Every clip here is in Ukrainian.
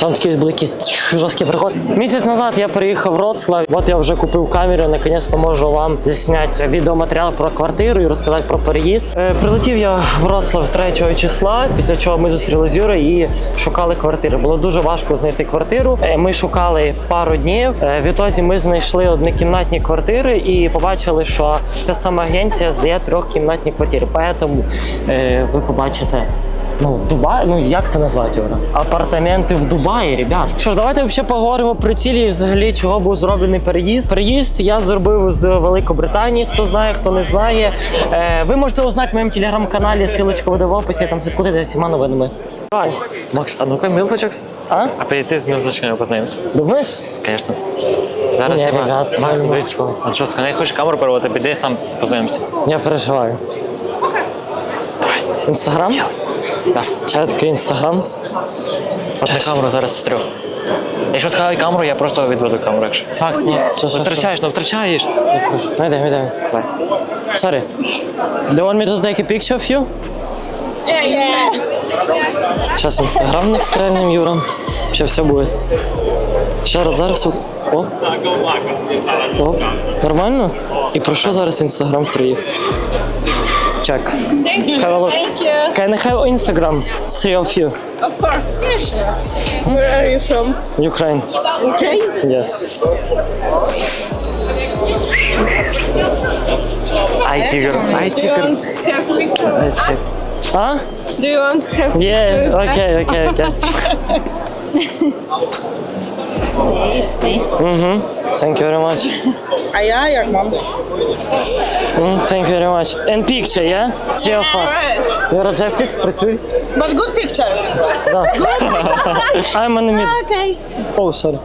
Там такий був якийсь жорсткий приход. Місяць назад я приїхав в Вроцлав. От я вже купив камеру. Наконець-то можу вам засняти відеоматеріал про квартиру і розказати про переїзд. Е, прилетів я в Вроцлав 3 числа, після чого ми зустріли з Юрою і шукали квартири. Було дуже важко знайти квартиру. Е, ми шукали пару днів. Е, відтоді ми знайшли однокімнатні квартири і побачили, що ця сама агенція здає трьохкімнатні квартири. Поэтому е, ви побачите. Ну, Дубай, ну як це назвати Юра? Апартаменти в Дубаї, ребят. Що ж, давайте взагалі поговоримо про цілі і взагалі чого був зроблений переїзд. Переїзд я зробив з Великобританії. Хто знає, хто не знає. Е, ви можете узнати в моєму телеграм-каналі, ссылочка буде в описі, там слідкуйте за всіма новинами. Давай. Макс, а ну-ка мілфочок. А? А підійти з мілфочками познайомимося. Думаєш? Звісно. Зараз типа, ребят, Макс, дивись, ну, от жорстко, не хочеш камеру порвати, піди сам познайомимося. Я переживаю. Інстаграм? Чат відкрий інстаграм. На зараз в трьох. Якщо сказали камеру, я просто відведу камеру. Якщо. Макс, ні, втрачаєш, ну втрачаєш. Ну, йдемо, йдемо. Давай. Sorry. Do you want me to take a picture of you? Сейчас инстаграм стрельнем, Юра. Сейчас все будет. Ще раз, зараз. О. О. Нормально? І про що зараз інстаграм втроїх? check. Thank you. Have a look. Thank you. Can I have Instagram? Three of you. Of course. Where are you from? Ukraine. Ukraine? Yes. I figure. I Do you have I Huh? Do you want to have Yeah. Okay. Okay. Okay. It's me. Mhm. Thank you very much. А я як мам? Mm, thank you very much. And picture, yeah? Three of us. Alright. Юра, Netflix, працюй. But good picture. Да. I'm on the mid. Okay. Oh, sorry.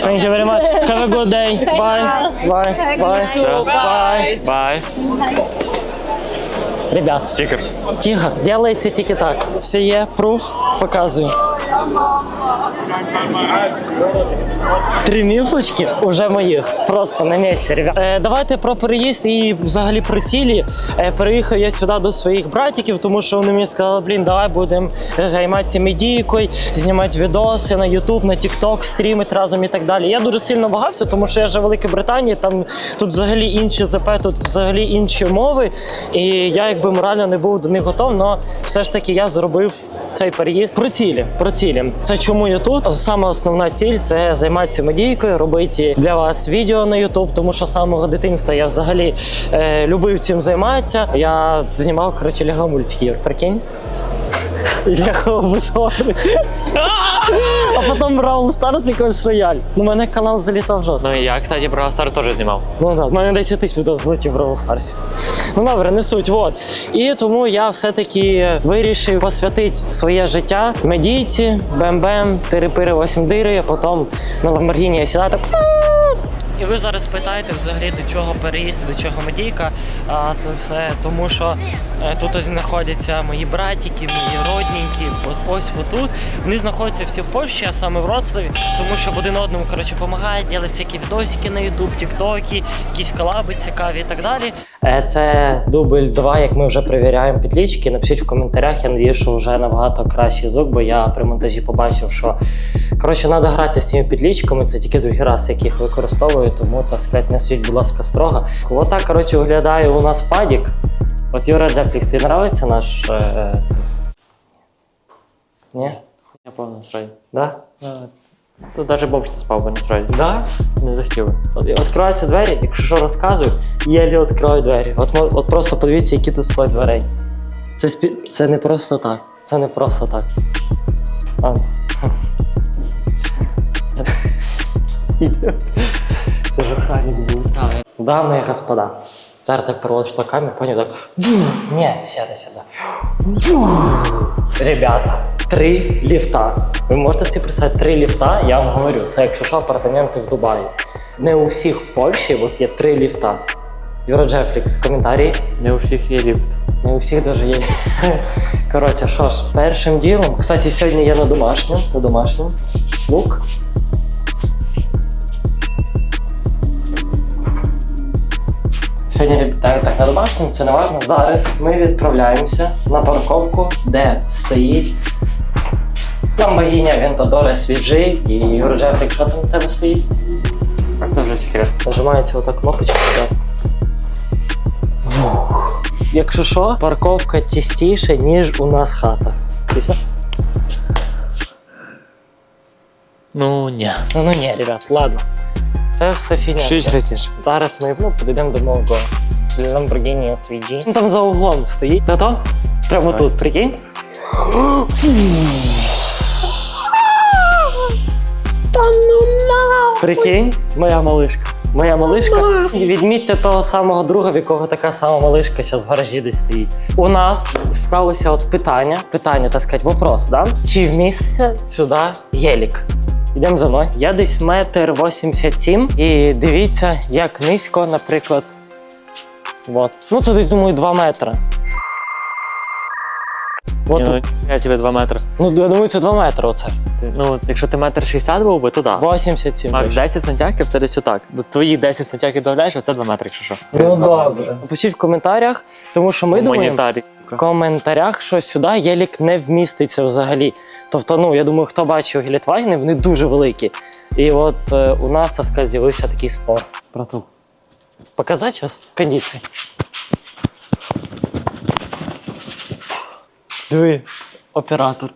Thank you very much. Have a good day. Bye. Bye. Bye. Bye. Бай. Ребят, Тігр. тихо, делайте тільки так. Все є, пруф, показую. Три міфочки уже моїх. Просто на місці, ребят. Е, давайте про переїзд і взагалі про цілі. Е, переїхав я сюди до своїх братиків, тому що вони мені сказали, блін, давай будемо займатися медійкою, знімати відоси на YouTube, на TikTok, стрімити разом і так далі. Я дуже сильно вагався, тому що я живу в Великій Британії, там тут взагалі інші ЗП, тут взагалі інші мови. І я якби морально не був до них готов, але все ж таки я зробив цей переїзд. Про цілі. Про цілі. Це чому я тут? Саме основна ціль це займатися медійкою, робити для вас відео на Ютуб, тому що з самого дитинства я взагалі е, любив цим займатися. Я знімав коротше лего мультики, прикинь. Лего обзори. А потім Бравл Старс якийсь рояль. У мене канал залітав жорстко. Ну і я, кстати, Brawl Stars теж знімав. Ну так, в мене 10 тисяч відео злетів в Бравл Stars. Ну добре, не суть. Вот. І тому я все-таки вирішив посвятити своє життя медійці, бем-бем, тири-пири, восім дири, а потім на Lamborghini я сідаю так. І ви зараз питаєте взагалі до чого переїзд, до чого медійка. А це все тому, що е, тут знаходяться мої братики, мої родненькі, от ось отут. Вони знаходяться всі в Польщі, а саме в Вроцлаві, тому що один одному коротше допомагають, ділять всякі відосики на YouTube, тіктоки, якісь колаби цікаві і так далі. Е, Це дубль 2, як ми вже перевіряємо підлічки. Напишіть в коментарях. Я надію, що вже набагато кращий звук, бо я при монтажі побачив, що коротше треба гратися з цими підлічками. Це тільки другий раз, як їх використовую, тому так сказати, не судіть, будь ласка, строго. Отак, коротше, виглядає у нас падік. От Юра Джафлікс, ти нравиться наш. Е... Ні? Я повно насправді. Да? Тут навіть бомж не спав би насправді. Да? Не захотів би. От відкриваються двері, якщо що розказую, єлі відкриваю двері. От, мо- от просто подивіться, які тут стоять дверей. Це, спі... це не просто так. Це не просто так. А. Це, це ж охранник був. Дами і господа. Зараз так проводиш камеру, поняв, так. Ні, сяде сюди. Ребята, три ліфта. Ви можете собі представити три ліфта, я вам говорю, це якщо що апартаменти в Дубаї. Не у всіх в Польщі от є три ліфта. Юра Джефрікс, коментарі. Не у всіх є ліфт. Не у всіх даже є. Коротше, що ж, першим ділом. Кстати, сьогодні я на домашньому. На домашньому. Лук. Сьогодні літаю так на домашньому, це не важливо. Зараз ми відправляємося на парковку, де стоїть Lamborghini Aventador SVG і Юр Джефрік, що там у тебе стоїть? Це вже секрет. Нажимається ота кнопочка. Да. Фух. Якщо що, парковка тістіше, ніж у нас хата. Після? Ну, ні. Ну, ну ні, ребят, ладно. Це все фігня. Щось різніше. Зараз ми ну, підійдемо до мого Lamborghini SVG. Він там за углом стоїть. Та то? Прямо тут, прикинь. Та ну на! Прикинь, моя малишка. Моя малишка. І відмітьте того самого друга, в якого така сама малишка зараз в гаражі десь стоїть. У нас склалося от питання, питання, так сказати, вопрос, да? Чи вміститься сюди гелік? Йдемо за мною. Я десь метр вісімдесят сім. І дивіться, як низько, наприклад. От. Ну, це десь, думаю, 2 метри. От, Ну, я тебе 2 метри. ну, я думаю, це 2 метри оце. Ну, якщо ти метр 60 був би, то да. 87. Макс, точно. 10 сантяків це десь отак. До твоїх 10 сантяків додаєш, а це 2 метри, якщо що. Ну добре. Пишіть в коментарях, тому що ми думаємо. В коментарях, що сюди єлік не вміститься взагалі. Тобто, ну я думаю, хто бачив гелітвагени, вони дуже великі. І от е, у нас так з'явився такий спор. Братух. Показати зараз кондиції. Диви, оператор.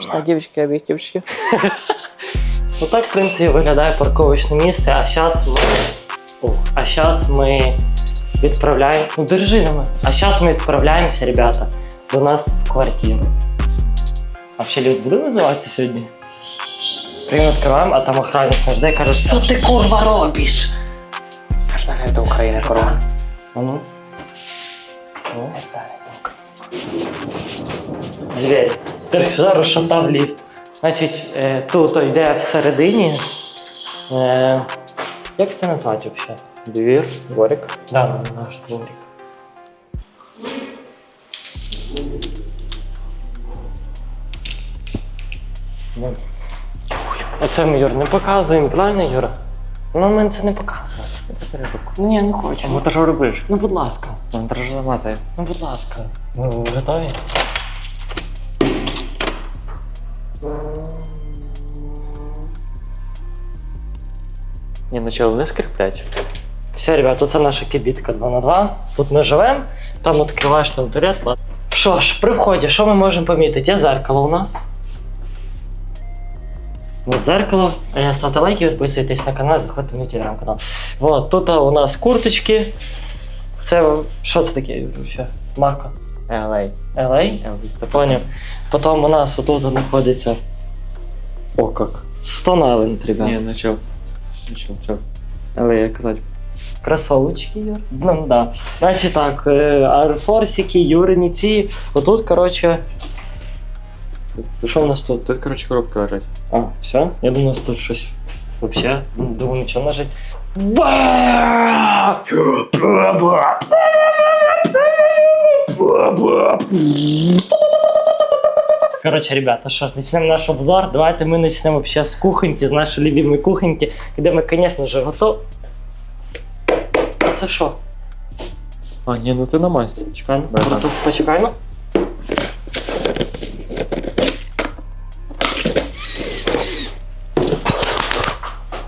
Що, дівчатки, об'єктивчики? Отак, в принципі, виглядає парковочне місце, а зараз ми. Ох, а зараз ми відправляємо. Ну, держи на мене. А зараз ми відправляємося, ребята, до нас в квартиру. А взагалі буде називатися сьогодні? Прямо відкриваємо, а там охранник нас жде і каже, що ти курва робиш? Спешно до України, корова. А ну. Ну, Звір. Зараз розшатав ліфт. Значить, е, тут йде всередині. Е, як це назвати взагалі? Двір, дворик. Да, наш дворик. А це ми, Юр, не показуємо, правильно, Юра? Ну, ми це не показуємо. Забери руку. Ні, я не хочу. Ти що робиш? Ну, будь ласка. Монтаж замазає. Ну, будь ласка. Ну, ви готові? Ні, ну чого, вони скриплять. Все, ребята, це наша кибітка 2 на 2 Тут ми живемо, там відкриваєш там ладно. Що ж, при вході, що ми можемо помітити? Є зеркало у нас. От зеркало. Ставте лайки, підписуйтесь на канал, заходьте мій телеграм-канал. Вот, тут у нас курточки. Це що це таке? Марка? LA. LA? Поняв. Потім у нас отут знаходиться. О, як. Stone Island, ребят. Ні, ну чого. Ну чого, чого. LA, як казати. Кросовочки, Юр. Ну, да. Значить так, е, арфорсики, юриніці. Отут, коротше. Що у нас тут? Тут, коротше, коробка лежить. А, все? Я думаю, у нас тут щось. Вообще, думаю, нічого лежить. Коротше, ребята, що, почнемо наш обзор. Давайте ми почнемо вообще з кухоньки, з нашої любимої кухоньки, де ми, звісно ж, готові. Це що? А, ні, ну ти на масі. Чекай, ну, Братан. братух, почекай, ну.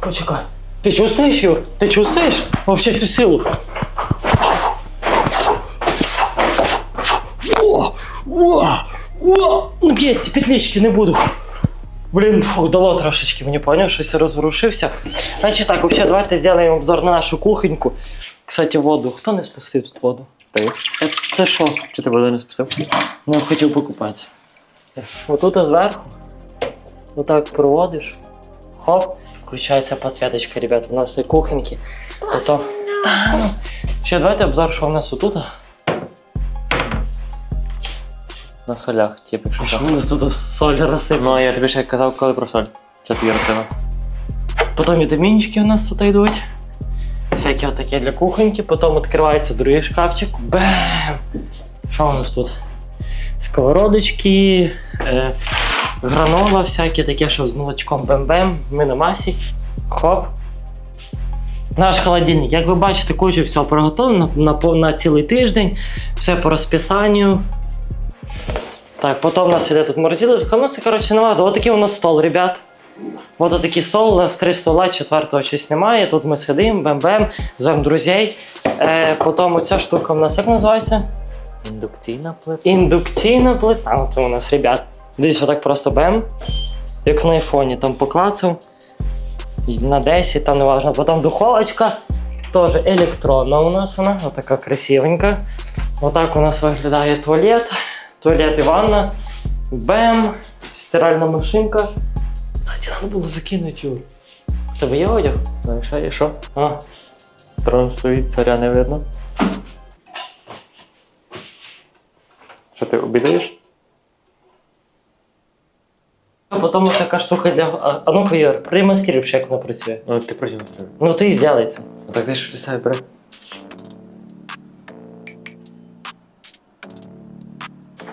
Почекай. Ти чувствуєш, Юр? Ти чувствуєш вообще цю силу? О! О! О! Ну, я ці петлички не буду. Блін, фух, дало трошечки, мені поняв, щось розворушився. Значить так, вообще, давайте зробимо обзор на нашу кухоньку. Кстати, воду. Хто не спустив тут воду? Ти? Е, Це що? Чи ти воду не списав? Ну, хотів покупатися. Отут зверху. Отак проводиш. Хоп. Включається підсвіточка, ребят. У нас є кухоньки. Та, ну. Ще давайте обзор, що у нас отут. На солях, типу, Що що. у нас тут соль розсипана. Ну, а я тобі ще казав, коли про соль. Що ти її розсила? Потім вітамінчики у нас тут йдуть. Всякі отакі для кухоньки. Потім відкривається другий шкафчик. Бем! Що у нас тут? Сковородочки, е, гранола, всякі таке, що з молочком бем-бем, ми на масі. Хоп. Наш холодильник. Як ви бачите, куча всього приготовлено на, на, на цілий тиждень. Все по розписанню. Так, потім у нас іде тут морозилочка. Ну це коротше немає. Ось такий у нас стол, ребят. Ось такий стол, у нас три стола, четвертого щось немає. Тут ми сидимо, бем-бем, звемо друзей. Е, потім оця штука у нас як називається? Індукційна плита. Індукційна плита. А, Це у нас, ребят. Дивись, отак просто бем. Як на айфоні, там поклацав. На 10, там не важно. Потім духовочка. Теж електронна у нас вона, отака красивенька. Отак у нас виглядає туалет. Туалет і ванна. Бем. Стиральна машинка. Кстати, треба було закинути. У тебе є одяг? Знаєш, і що? А. Трон стоїть, царя не видно. Що ти обідаєш? Потім ось така штука для. А, а ну-ка, Юр, примастірив, як вона працює. Ну, ти треба. Ну ти і. Ну так ти ж лісай бери.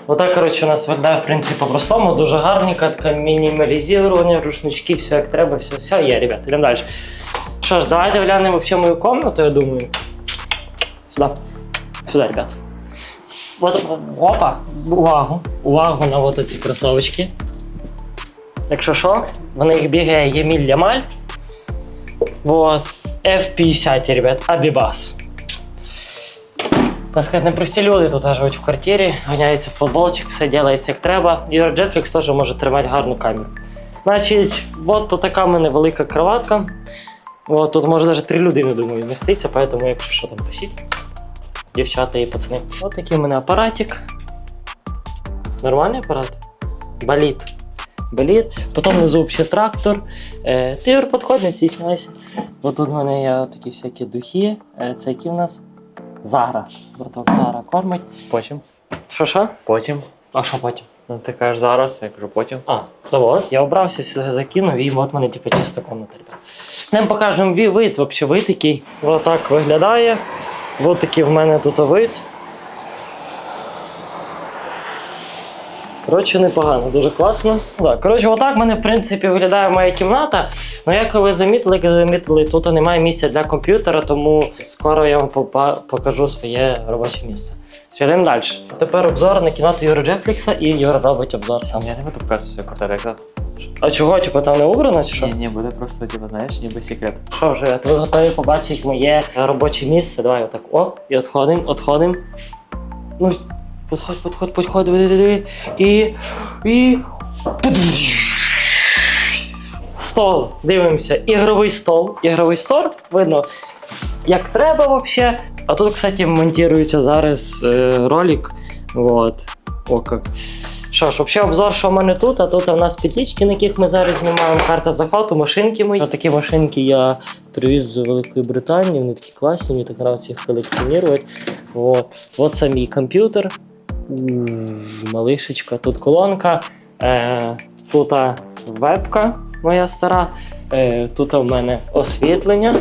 Отак, коротше, у нас виглядає, в принципі, по-простому, дуже гарненько, така мінімалізування, рушнички, все як треба, все, все є, ребят, йдемо далі. Що ж, давайте глянемо взагалі мою комнату, я думаю. Сюди. Сюди, ребят. От, опа, увагу, увагу на от ці кросовочки. Якщо що, в них бігає Єміль Лямаль. Вот. F50, ребят, Абібас. Так сказати, непрості люди тут живуть в квартирі, ганяється футболчик, все робиться як треба. І Jetflix теж може тримати гарну камеру. Значить, от така в мене велика кроватка. От тут може навіть три людини, думаю, вміститься, поэтому якщо що там пишіть. Дівчата і пацани. От такий у мене апаратик. Нормальний апарат? Боліт. Боліт. Потім внизу взагалі трактор. Е, ти підходь, не стісняйся. От тут в мене є такі всякі духи. Е, це які в нас? Зара. Браток Зара кормить. Потім. Що що? Потім. А що потім? Ну ти кажеш зараз, я кажу потім. А, завоз. Я обрався, все закинув, і от мене типу чиста комната, ребят. Нам покажемо вид, взагалі вид який. Отак виглядає. Ось такий в мене тут вид. Коротше, непогано, дуже класно. Так, коротше, отак в мене, в принципі, виглядає моя кімната. Ну, як ви замітили, як замітили, тут немає місця для комп'ютера, тому скоро я вам покажу своє робоче місце. Йдемо далі. Тепер обзор на кімнату Юри Джефлікса і Юра робить обзор сам. Я не буду показувати свою квартиру, як так? А чого, типу, там не убрано чи що? Ні, ні, буде просто, типу, знаєш, ніби секрет. Що вже, ви готові побачити моє робоче місце? Давай отак. Оп, і відходимо, відходимо. Ну, підходь, підходь, підходь, диви. І. І. Стол. Дивимося. Ігровий стол. Ігровий стол. Видно, як треба взагалі. А тут, кстати, монтується зараз е, ролик. Вот. О, как. Що ж, взагалі обзор, що в мене тут, а тут у нас петлички, на яких ми зараз знімаємо карта захвату, машинки мої. Такі машинки я привіз з Великої Британії, вони такі класні, мені так подобається їх колекціонувати. Вот. Вот це мій комп'ютер. Малишечка, тут колонка, е, тут вебка моя стара, е, тут у мене освітлення.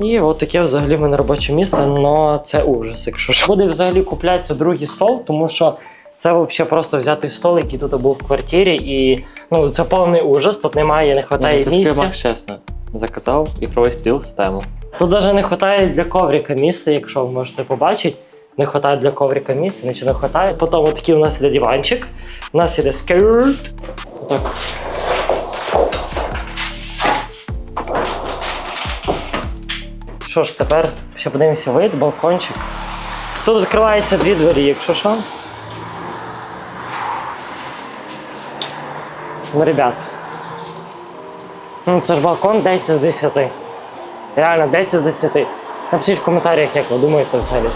І от таке взагалі в мене робоче місце, але це ужас, якщо що. Буде взагалі куплятися другий стол, тому що це взагалі просто взяти стол, який тут був в квартирі, і ну це повний ужас. Тут немає, не вистачає ти місця. скажи, чесно. Заказав ігровий стіл з тему. Тут навіть не вистачає для коврика місця, якщо ви можете побачити. Не вистачає для коврика місця, нічого не вистачає. Потім отакий у нас іде диванчик, у нас іде скерт. Отак. Що ж, тепер ще подивимося вид, балкончик. Тут відкриваються дві двері, якщо що. Ну, ребят. Ну, це ж балкон 10 з 10. Реально 10 з 10. Напишіть в коментарях, як ви думаєте взагалі.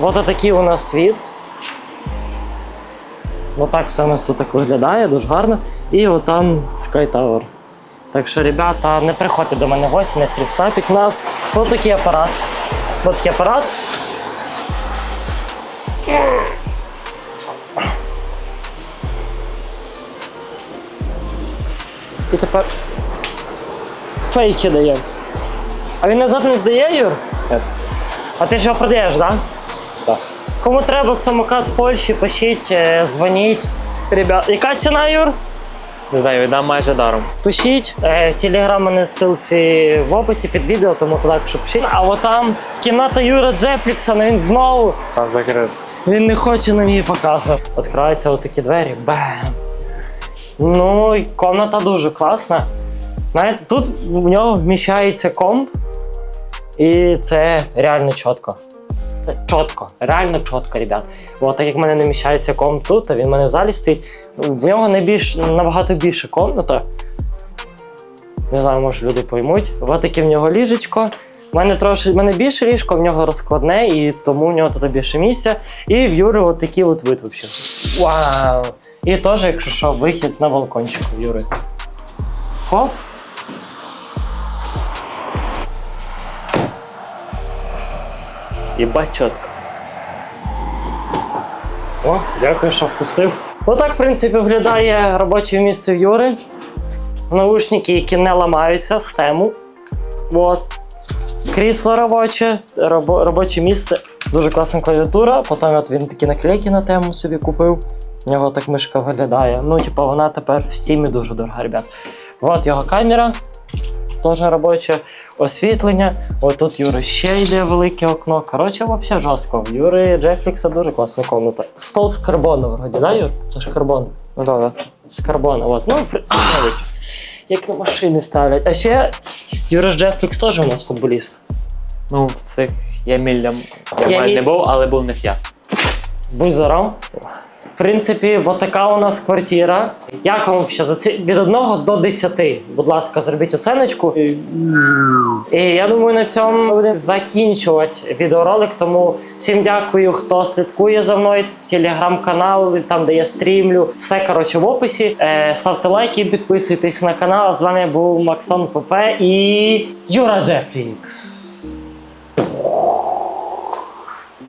От такий у нас світ. Отак все у нас тут виглядає, дуже гарно. І отам Sky Tower. Так що, ребята, не приходьте до мене гості, не стріпстапіть нас. Ось такий апарат. Ось такий апарат. І тепер фейки дає. А він назад не здає, Юр? Ні. А ти ж його продаєш, так? Да? Кому треба самокат в Польщі, пишіть, е, дзвоніть. Ребят, яка ціна, Юр? Не знаю, віддам майже даром. Пишіть. Е, Телеграм мене ссылці в описі під відео, тому туди пишіть. А от там кімната Юра Джефлікса, ну він знову. А, закрив. Він не хоче нам її показувати. Відкриваються отакі двері. Бам! Ну, і комната дуже класна. Знаєте, тут в нього вміщається комп, і це реально чітко. Це чітко, реально чітко, ребят. Бо так як в мене не вміщається комп тут, а він в мене в залі стоїть. В нього найбільш, набагато більше комната. Не знаю, може люди поймуть. Ось таке в нього ліжечко. У мене трошки в мене більше ліжко, в нього розкладне, і тому в нього тут більше місця. І в Юри от такий от вид. Вау! І теж, якщо що, вихід на балкончик в Юри. Хоп. Єбать чітко. О, дякую, що впустив. Отак, в принципі, виглядає робоче місце в Юри. Наушники, які не ламаються з тему. От. Крісло робоче, робо- робоче місце. Дуже класна клавіатура. Потім от він такі наклейки на тему собі купив. У нього так мишка виглядає. Ну, типу, вона тепер в сімі дуже дорога, ребят. От його камера. Теж робоче освітлення. От тут Юри ще йде велике окно. Коротше, взагалі жорстко. В Юри Джефлікса дуже класна комната. Стол з карбону, вроді, да, Юр? Це ж карбон. Ну так, З карбону. От. Ну, при- як на машини ставлять. А ще Юра Джефлікс теж у нас футболіст. Ну, в цих я міллям я, Я я міль- не був, але був не я. Будь здоров. В принципі, от така у нас квартира. Як вам ще за ці від 1 до 10? Будь ласка, зробіть оценочку. І я думаю, на цьому ми будемо закінчувати відеоролик. Тому всім дякую, хто слідкує за мною. Телеграм-канал, там де я стрімлю. Все коротше в описі. Е, ставте лайки, підписуйтесь на канал. З вами був Максон ПП і Юра Джефрікс.